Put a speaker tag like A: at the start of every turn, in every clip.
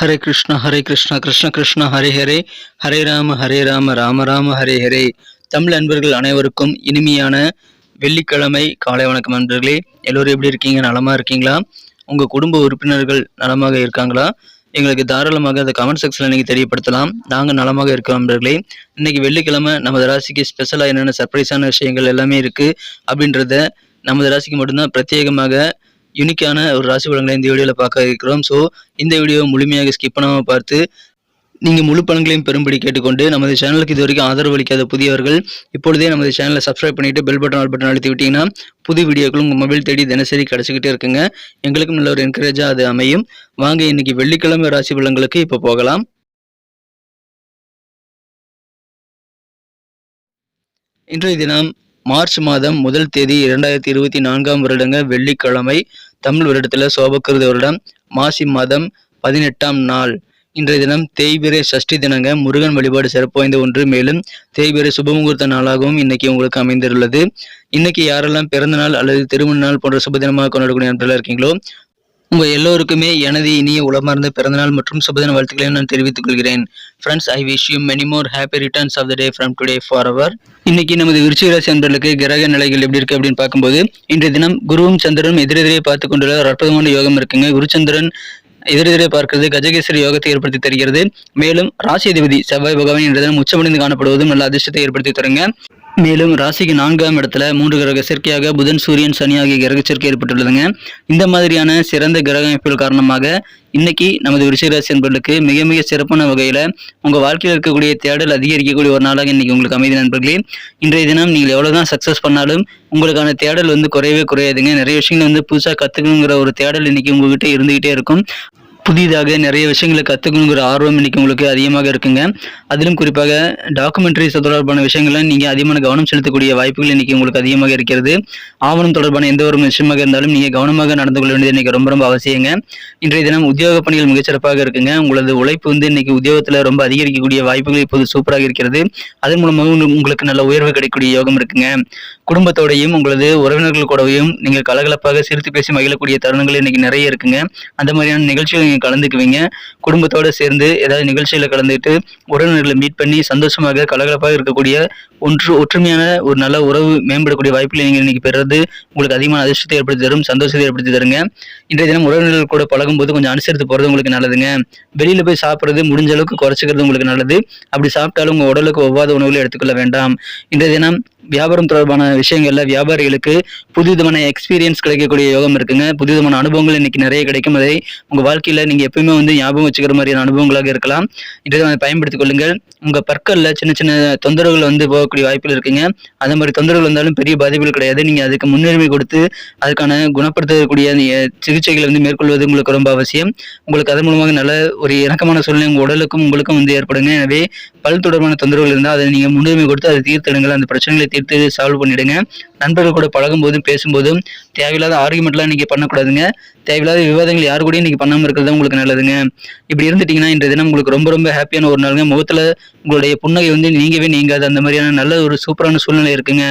A: ஹரே கிருஷ்ணா ஹரே கிருஷ்ணா கிருஷ்ண கிருஷ்ண ஹரே ஹரே. ஹரே ராம ஹரே ராம ராம ராம ஹரே ஹரே. தமிழ் அன்பர்கள் அனைவருக்கும் இனிமையான வெள்ளிக்கிழமை காலை வணக்கம் நண்பர்களே. எல்லோரும் எப்படி இருக்கீங்க? நலமாக இருக்கீங்களா? உங்கள் குடும்ப உறுப்பினர்கள் நலமாக இருக்காங்களா? எங்களுக்கு தாராளமாக அதை கமெண்ட் செக்ஷனில் நீங்கள் தெரியப்படுத்தலாம். நாங்கள் நலமாக இருக்கோம் நண்பர்களே. இன்றைக்கி வெள்ளிக்கிழமை நமது ராசிக்கு ஸ்பெஷலாக என்னென்ன சர்ப்ரைஸான விஷயங்கள் எல்லாமே இருக்குது அப்படின்றத நமது ராசிக்கு மட்டும்தான் பிரத்யேகமாக யூனிக்கான ஒரு ராசி பலன்களை இந்த வீடியோவில் பார்க்க இருக்கிறோம். ஸோ இந்த வீடியோ முழுமையாக ஸ்கிப் பண்ணாமல் பார்த்து நீங்கள் முழு பலன்களையும் பெரும்படி கேட்டுக்கொண்டு நமது சேனலுக்கு இது வரைக்கும் ஆதரவு அளிக்காத புதியவர்கள் இப்பொழுதே நமது சேனலை சப்ஸ்கிரைப் பண்ணிவிட்டு பெல் பட்டன் ஆல் பட்டன் அழுத்தி விட்டீங்கன்னா புது வீடியோக்களும் உங்கள் மொபைல் தேடி தினசரி கிடச்சிக்கிட்டே இருக்குங்க. எங்களுக்கும் நல்ல ஒரு என்கரேஜாக அது அமையும். வாங்க இன்றைக்கி வெள்ளிக்கிழமை ராசி பலன்களுக்கு இப்போ போகலாம். இன்றைய தினம் மார்ச் மாதம் முதல் தேதி இரண்டாயிரத்தி இருபத்தி நான்காம் வருடங்க வெள்ளிக்கிழமை தமிழ் வருடத்தில் சோபக்கிருத வருடம் மாசி மாதம் பதினெட்டாம் நாள். இன்றைய தினம் தேய்பிரை சஷ்டி தினங்க முருகன் வழிபாடு சிறப்பு வாய்ந்த ஒன்று. மேலும் தேய்பிரை சுபமுகூர்த்த நாளாகவும் இன்னைக்கு உங்களுக்கு அமைந்துள்ளது இன்னைக்கு யாரெல்லாம் பிறந்த நாள் அல்லது திருமண நாள் போன்ற சுப தினமாக கொண்டாடக்கூடிய நண்பர்களாக இருக்கீங்களோ உங்கள் எல்லோருக்குமே எனது இனிய உளமார்ந்த பிறந்தநாள் மற்றும் சுபதின வாழ்த்துக்களையும் நான் தெரிவித்துக் கொள்கிறேன். Friends I wish you many more happy returns of the day from today for our இன்னைக்கு நமது விருச்சிக ராசி அன்பர்களுக்கு கிரக நிலைகள் எப்படி இருக்கு அப்படின்னு பார்க்கும்போது இன்றைய தினம் குருவும் சந்திரனும் எதிரெதிரே பார்த்து கொண்டுள்ள ஒரு அற்புதமான யோகம் இருக்குங்க. குருச்சந்திரன் எதிரெதிரே பார்க்கிறது கஜகேசரி யோகத்தை ஏற்படுத்தி தருகிறது. மேலும் ராசி அதிபதி செவ்வாய் பகவான் என்ற தினம் உச்சமடைந்து காணப்படுவதும் நல்ல அதிர்ஷ்டத்தை ஏற்படுத்தி தருங்க. மேலும் ராசிக்கு நான்காம் இடத்துல மூன்று கிரக சேர்க்கையாக புதன் சூரியன் சனி ஆகிய கிரக சேர்க்கை ஏற்பட்டுள்ளதுங்க. இந்த மாதிரியான சிறந்த கிரக அமைப்புகள் காரணமாக இன்னைக்கு நமது விருச்சிகராசி நண்பர்களுக்கு மிக மிக சிறப்பான வகையில உங்க வாழ்க்கையில் இருக்கக்கூடிய தேடல் அதிகரிக்கக்கூடிய ஒரு நாளாக இன்னைக்கு உங்களுக்கு அமைதி நண்பர்களே. இன்றைய தினம் நீங்கள் எவ்வளவுதான் சக்சஸ் பண்ணாலும் உங்களுக்கான தேடல் வந்து குறையவே குறையாதுங்க. நிறைய விஷயங்கள் வந்து புதுசாக கத்துக்கணுங்கிற ஒரு தேடல் இன்னைக்கு உங்ககிட்ட இருந்துகிட்டே இருக்கும். புதிதாக நிறைய விஷயங்களை கற்றுக்கணுங்கிற ஆர்வம் இன்றைக்கி உங்களுக்கு அதிகமாக இருக்குங்க. அதிலும் குறிப்பாக டாக்குமெண்ட்ரிஸ் தொடர்பான விஷயங்களை நீங்கள் அதிகமான கவனம் செலுத்தக்கூடிய வாய்ப்புகள் இன்றைக்கி உங்களுக்கு அதிகமாக இருக்கிறது. ஆவணம் தொடர்பான எந்த ஒரு விஷயமாக இருந்தாலும் நீங்கள் கவனமாக நடந்து கொள்ள வேண்டியது இன்றைக்கி ரொம்ப ரொம்ப அவசியங்க. இன்றைய தினம் உத்தியோக பணிகள் மிகச்சிறப்பாக இருக்குங்க. உங்களது உழைப்பு வந்து இன்றைக்கி உத்தியோகத்தில் ரொம்ப அதிகரிக்கக்கூடிய வாய்ப்புகள் இப்போது சூப்பராக இருக்கிறது. அதன் மூலமாக உங்களுக்கு நல்ல உயர்வு கிடைக்கக்கூடிய யோகம் இருக்குங்க. குடும்பத்தோடையும் உங்களது உறவினர்கள் கூடவையும் நீங்கள் கலகலப்பாக சிரித்து பேசி மகிழக்கூடிய தருணங்கள் இன்னைக்கு நிறைய இருக்குங்க. அந்த மாதிரியான நிகழ்ச்சிகள் நீங்கள் கலந்துக்குவீங்க. குடும்பத்தோடு சேர்ந்து ஏதாவது நிகழ்ச்சியில் கலந்துட்டு உறவினர்களை மீட் பண்ணி சந்தோஷமாக கலகலப்பாக இருக்கக்கூடிய ஒன்று ஒற்றுமையான ஒரு நல்ல உறவு மேம்படக்கூடிய வாய்ப்புகளை நீங்கள் இன்னைக்கு பெறுறது உங்களுக்கு அதிகமான அதிர்ஷ்டத்தை ஏற்படுத்தி தரும் சந்தோஷத்தை ஏற்படுத்தி தருங்க. இன்றைய தினம் உறவினர்கள் கூட பழகும்போது கொஞ்சம் அனுசரித்து போகிறது உங்களுக்கு நல்லதுங்க. வெளியில் போய் சாப்பிட்றது முடிஞ்ச அளவுக்கு குறைச்சிக்கிறது உங்களுக்கு நல்லது. அப்படி சாப்பிட்டாலும் உங்கள் உடலுக்கு ஒவ்வாத உணவுகளை எடுத்துக்கொள்ள வேண்டாம். இன்றைய தினம் வியாபாரம் தொடர்பான விஷயங்கள்ல வியாபாரிகளுக்கு புதுவிதமான எக்ஸ்பீரியன்ஸ் கிடைக்கக்கூடிய யோகம் இருக்குங்க. புதுவிதமான அனுபவங்கள் இன்னைக்கு நிறைய கிடைக்கும். அதை உங்க வாழ்க்கையில நீங்க எப்பயுமே வந்து ஞாபகம் வச்சுக்கிற மாதிரியான அனுபவங்களாக இருக்கலாம். இதை பயன்படுத்திக் கொள்ளுங்கள். உங்க பற்கள்ல சின்ன சின்ன தொந்தரவுகள் வந்து போகக்கூடிய வாய்ப்புகள் இருக்குங்க. அந்த மாதிரி தொந்தரவுகள் வந்தாலும் பெரிய பாதிப்புகள் கிடையாது. நீங்க அதுக்கு முன்னுரிமை கொடுத்து அதுக்கான குணப்படுத்தக்கூடிய சிகிச்சைகளை வந்து மேற்கொள்வது உங்களுக்கு ரொம்ப அவசியம். உங்களுக்கு அதன் மூலமாக நல்ல ஒரு இணக்கமான சூழ்நிலை உங்க உடலுக்கும் உங்களுக்கும் வந்து ஏற்படுங்க. எனவே பல் தொடர்பான தொந்தரவுகள் இருந்தால் அதை நீங்கள் முன்னுரிமை கொடுத்து அதை தீர்த்திடுங்கள் அந்த பிரச்சனைகளை தீர்த்து சால்வ் பண்ணிவிடுங்க நண்பர்கள் கூட பழகும்போதும் பேசும்போதும் தேவையில்லாத ஆர்குமெண்ட்லாம் நீங்கள் பண்ணக்கூடாதுங்க. தேவையில்லாத விவாதங்கள் யார் கூடயும் நீங்கள் பண்ணாமல் இருக்கிறது உங்களுக்கு நல்லதுங்க. இப்படி இருந்துட்டிங்கன்னா இன்றைய தினம் உங்களுக்கு ரொம்ப ரொம்ப ஹாப்பியான ஒரு நாளுங்க. முகத்தில் உங்களுடைய புன்னகை வந்து நீங்கவே நீங்காது. அந்த மாதிரியான நல்ல ஒரு சூப்பரான சூழ்நிலை இருக்குங்க.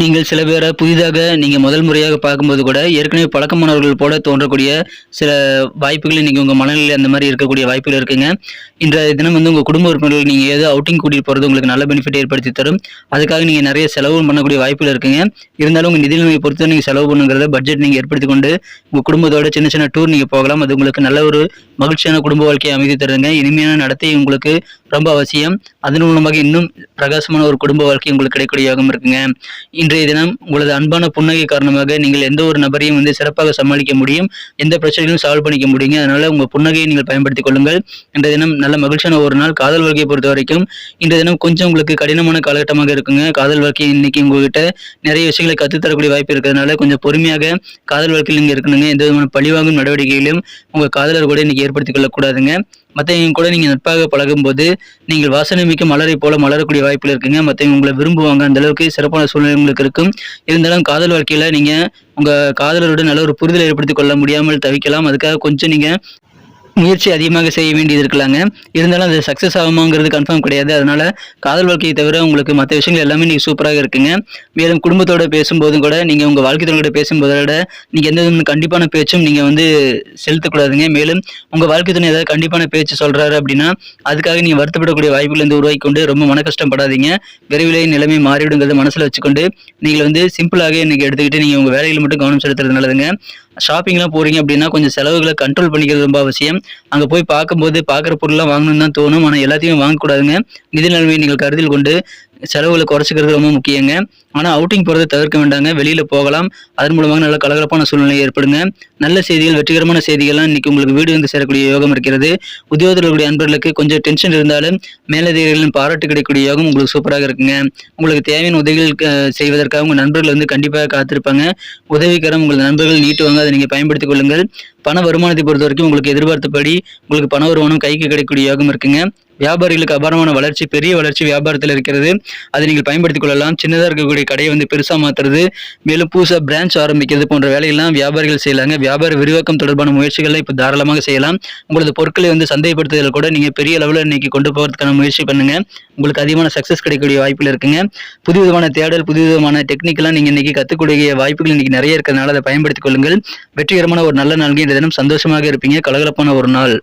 A: நீங்கள் சில பேரை புதிதாக நீங்கள் முதல் முறையாக பார்க்கும்போது கூட ஏற்கனவே பழக்கமானவர்கள் போல தோன்றக்கூடிய சில வாய்ப்புகள் நீங்கள் உங்கள் மனநிலை அந்த மாதிரி இருக்கக்கூடிய வாய்ப்புகள் இருக்குங்க. இன்றைய தினம் வந்து உங்கள் குடும்ப உறுப்பினர்கள் நீங்கள் ஏதோ அவுட்டிங் கூட்டிகிட்டு போகிறது உங்களுக்கு நல்ல பெனிஃபிட் ஏற்படுத்தி தரும். அதுக்காக நீங்கள் நிறைய செலவு பண்ணக்கூடிய வாய்ப்புகள் இருக்குங்க. இருந்தாலும் உங்கள் நிதி நிலைமையை பொறுத்து நீங்கள் செலவு பண்ணுங்கிறத பட்ஜெட் நீங்கள் ஏற்படுத்தி கொண்டு உங்கள் குடும்பத்தோட சின்ன சின்ன டூர் நீங்கள் போகலாம். அது உங்களுக்கு நல்ல ஒரு மகிழ்ச்சியான குடும்ப வாழ்க்கையை அமைதி தருங்க இனிமையான நடத்தை உங்களுக்கு ரொம்ப அவசியம். அதன் மூலமாக இன்னும் பிரகாசமான ஒரு குடும்ப வாழ்க்கை உங்களுக்கு கிடைக்கக்கூடிய யோகம் இருக்குங்க. இன்றைய தினம் உங்களது அன்பான புன்னகை காரணமாக நீங்கள் எந்த ஒரு நபரையும் வந்து சிறப்பாக சமாளிக்க முடியும் எந்த பிரச்சனையும் சால்வ் பண்ணிக்க முடியுங்க. அதனால உங்க புன்னகையை நீங்கள் பயன்படுத்திக் கொள்ளுங்கள். இன்றைய தினம் நல்ல மகிழ்ச்சியான ஒரு நாள். காதல் வாழ்க்கையை பொறுத்த வரைக்கும் இன்றைய தினம் கொஞ்சம் உங்களுக்கு கடினமான காலகட்டமாக இருக்குங்க. காதல் வாழ்க்கை இன்னைக்கு உங்ககிட்ட நிறைய விஷயங்களை கற்றுத்தரக்கூடிய வாய்ப்பு இருக்கிறதுனால கொஞ்சம் பொறுமையாக காதல் வாழ்க்கையில் நீங்கள் இருக்கணுங்க. எந்த விதமான பழிவாங்கும் நடவடிக்கைகளையும் உங்கள் காதலர் கூட இன்னைக்கு ஏற்படுத்திக் கொள்ளக்கூடாதுங்க. மற்றவங்க கூட நீங்கள் நட்பாக பழகும்போது நீங்கள் வாசனை மிக்க மலரை போல மலரக்கூடிய வாய்ப்பில் இருக்குங்க. மற்றவங்க உங்களை விரும்புவாங்க. அந்த அளவுக்கு சிறப்பான சூழ்நிலை உங்களுக்கு இருக்கும். இருந்தாலும் காதல் வாழ்க்கையில நீங்க உங்க காதலரோட நல்ல ஒரு புரிதல் ஏற்படுத்தி கொள்ள முடியாமல் தவிக்கலாம். அதுக்காக கொஞ்சம் நீங்க முயற்சி அதிகமாக செய்ய வேண்டியது இருக்கலாங்க. இருந்தாலும் அது சக்ஸஸ் ஆகுமாங்கிறது கன்ஃபார்ம் கிடையாது. அதனால காதல் வாழ்க்கையை தவிர உங்களுக்கு மற்ற விஷயங்கள் எல்லாமே நீங்கள் சூப்பராக இருக்குங்க. மேலும் குடும்பத்தோட பேசும்போதும் கூட நீங்கள் உங்கள் வாழ்க்கை துணையோட பேசும்போதை விட நீங்கள் எந்த விதமான கண்டிப்பான பேச்சும் நீங்கள் வந்து செலுத்தக்கூடாதுங்க. மேலும் உங்கள் வாழ்க்கை துணை ஏதாவது கண்டிப்பான பேச்சு சொல்கிறாரு அப்படின்னா அதுக்காக நீங்கள் வருத்தப்படக்கூடிய வாய்ப்புகள் வந்து உருவாக்கி கொண்டு ரொம்ப மன கஷ்டப்படாதீங்க. விரைவிலே நிலைமை மாறிவிடுங்கிறத மனசில் வச்சுக்கொண்டு நீங்கள் வந்து சிம்பிளாக இன்னைக்கு எடுத்துக்கிட்டு நீங்கள் உங்கள் வேலையில் மட்டும் கவனம் செலுத்துறது நல்லதுங்க ஷாப்பிங்லாம் போகிறீங்க அப்படின்னா கொஞ்சம் செலவுகளை கண்ட்ரோல் பண்ணிக்கிறது ரொம்ப அவசியம். அங்கே போய் பார்க்கும்போது பார்க்குற பொருள்லாம் வாங்கணும்னு தான் தோணும். ஆனால் எல்லாத்தையும் வாங்கக்கூடாதுங்க. நிதி நிலைமையை நீங்கள் கருத்தில் கொண்டு செலவுகளை குறைச்சிக்கிறது ரொம்ப முக்கியங்க. ஆனால் அவுட்டிங் போகிறத தவிர்க்க வேண்டாங்க. வெளியில் போகலாம். அதன் மூலமாக நல்ல கலகலப்பான சூழ்நிலை ஏற்படுங்க. நல்ல செய்திகள் வெற்றிகரமான செய்திகள்லாம் இன்றைக்கி உங்களுக்கு வீடு வந்து சேரக்கூடிய யோகம் இருக்கிறது. உத்தியோகத்தில் இருக்கக்கூடிய அன்பர்களுக்கு கொஞ்சம் டென்ஷன் இருந்தாலும் மேலதிகாரிகளின் பாராட்டு கிடைக்கக்கூடிய யோகம் உங்களுக்கு சூப்பராக இருக்குங்க. உங்களுக்கு தேவையான உதவிகள் செய்வதற்காக உங்கள் நண்பர்கள் வந்து கண்டிப்பாக காத்திருப்பாங்க. உதவிக்கரம் உங்கள் நண்பர்கள் நீட்டுவாங்க. அதை நீங்கள் பயன்படுத்திக் கொள்ளுங்கள். பண வருமானத்தை பொறுத்த வரைக்கும் உங்களுக்கு எதிர்பார்த்தபடி உங்களுக்கு பண வருமானம் கைக்கு கிடைக்கக்கூடிய யோகம் இருக்குங்க. வியாபாரிகளுக்கு அபாரமான வளர்ச்சி பெரிய வளர்ச்சி வியாபாரத்தில் இருக்கிறது. அதை நீங்கள் பயன்படுத்திக் கொள்ளலாம். சின்னதாக இருக்கக்கூடிய கடையை வந்து பெருசாக மாற்றுறது மேலும் புதுசாக பிரான்ச் ஆரம்பிக்கிறது போன்ற வேலையெல்லாம் வியாபாரிகள் செய்யலாங்க. வியாபார விரிவாக்கம் தொடர்பான முயற்சிகளை இப்போ தாராளமாக செய்யலாம். உங்களது பொருட்களை வந்து சந்தைப்படுத்துதல் கூட நீங்கள் பெரிய அளவில் இன்னைக்கு கொண்டு போகிறதுக்கான முயற்சி பண்ணுங்க. உங்களுக்கு அதிகமான சக்ஸஸ் கிடைக்கக்கூடிய வாய்ப்பில் இருக்குங்க. புது விதமான தேடல் புது விதமான டெக்னிக்கெல்லாம் நீங்கள் இன்னைக்கு கற்றுக்கூடிய வாய்ப்புகள் இன்னைக்கு நிறைய இருக்கிறதுனால அதை பயன்படுத்திக் கொள்ளுங்கள். வெற்றிகரமான ஒரு நல்ல நாள்கள் இந்த தினம் சந்தோஷமாக இருப்பீங்க. கலகலப்பான ஒரு நாள்.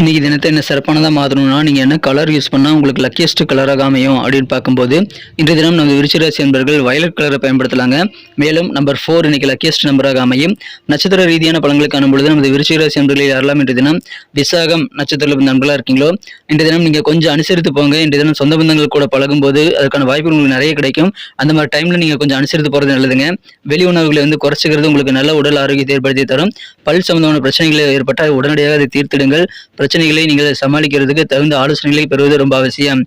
A: இன்றைக்கி தினத்தை என்ன சிறப்பானதாக மாற்றணும்னா நீங்கள் என்ன கலர் யூஸ் பண்ணால் உங்களுக்கு லக்கியஸ்ட் கலராக அமையும் அப்படின்னு பார்க்கும்போது இன்றைய தினம் நம்ம விருச்சிராசி என்பர்கள் வயலட் கலரை பயன்படுத்தலாங்க. மேலும் நம்பர் ஃபோர் இன்றைக்கி லக்கியஸ்ட் நம்பராக அமையும். நட்சத்திர ரீதியான பழங்களை காணும் பொழுது நமது விருச்சிராசி என்பர்களில் யாரெல்லாம் இன்றைய தினம் விசாகம் நட்சத்திரத்தில் நண்பர்களாக இருக்கீங்களோ இன்றைய தினம் நீங்கள் கொஞ்சம் அனுசரித்து போங்க. இன்றைய தினம் சொந்த பந்தங்கள் கூட பழகும்போது அதுக்கான வாய்ப்பு உங்களுக்கு நிறைய கிடைக்கும். அந்த மாதிரி டைமில் நீங்கள் கொஞ்சம் அனுசரித்து போகிறது நல்லதுங்க. வெளி உணவுகளை வந்து குறைச்சிக்கிறது உங்களுக்கு நல்ல உடல் ஆரோக்கியத்தை ஏற்படுத்தி தரும். பல் சம்பந்தமான பிரச்சனைகள் ஏற்பட்டால் உடனடியாக அதை தீர்த்திடுங்கள். பிரச்சனைகளை நீங்கள் சமாளிக்கிறதுக்கு தகுந்த ஆலோசனைகளை பெறுவது ரொம்ப அவசியம்.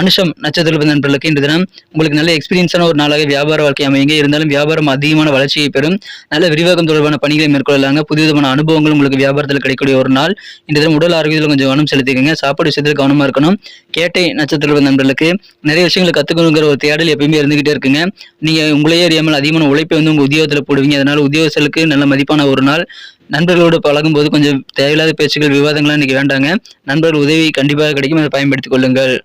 A: அனுஷம் நட்சத்திர நண்பர்களுக்கு இன்று தினம் உங்களுக்கு நல்ல எக்ஸ்பீரியன்ஸான ஒரு நாளாக வியாபார வாழ்க்கை அமையுங்க. இருந்தாலும் வியாபாரம் அதிகமான வளர்ச்சியை பெறும். நல்ல விரிவாக்கம் தொடர்பான பணிகளை மேற்கொள்ளலாங்க. புதிய விதமான அனுபவங்கள் உங்களுக்கு வியாபாரத்தில் கிடைக்கக்கூடிய ஒரு நாள். இன்று தினம் உடல் ஆரோக்கியத்தில் கொஞ்சம் கவனம் செலுத்திக்கங்க. சாப்பாடு விஷயத்தில் கவனமாக இருக்கணும். கேட்டை நட்சத்திர நண்பர்களுக்கு நிறைய விஷயங்களை கற்றுக்கணுங்கிற ஒரு தேடல் எப்பயுமே இருந்துகிட்டே இருக்குங்க. நீங்கள் உங்களையே அறியாமல் அதிகமான உழைப்பை வந்து உங்கள் உத்தியோகத்தில் போடுவீங்க. அதனால் உத்தியோகத்திற்கு நல்ல மதிப்பான ஒரு நாள். நண்பர்களோடு பழகும்போது கொஞ்சம் தேவையில்லாத பேச்சுகள் விவாதங்கள்லாம் இன்றைக்கி வேண்டாங்க. நண்பர்கள் உதவி கண்டிப்பாக கிடைக்கும். அதை பயன்படுத்திக் கொள்ளுங்கள்.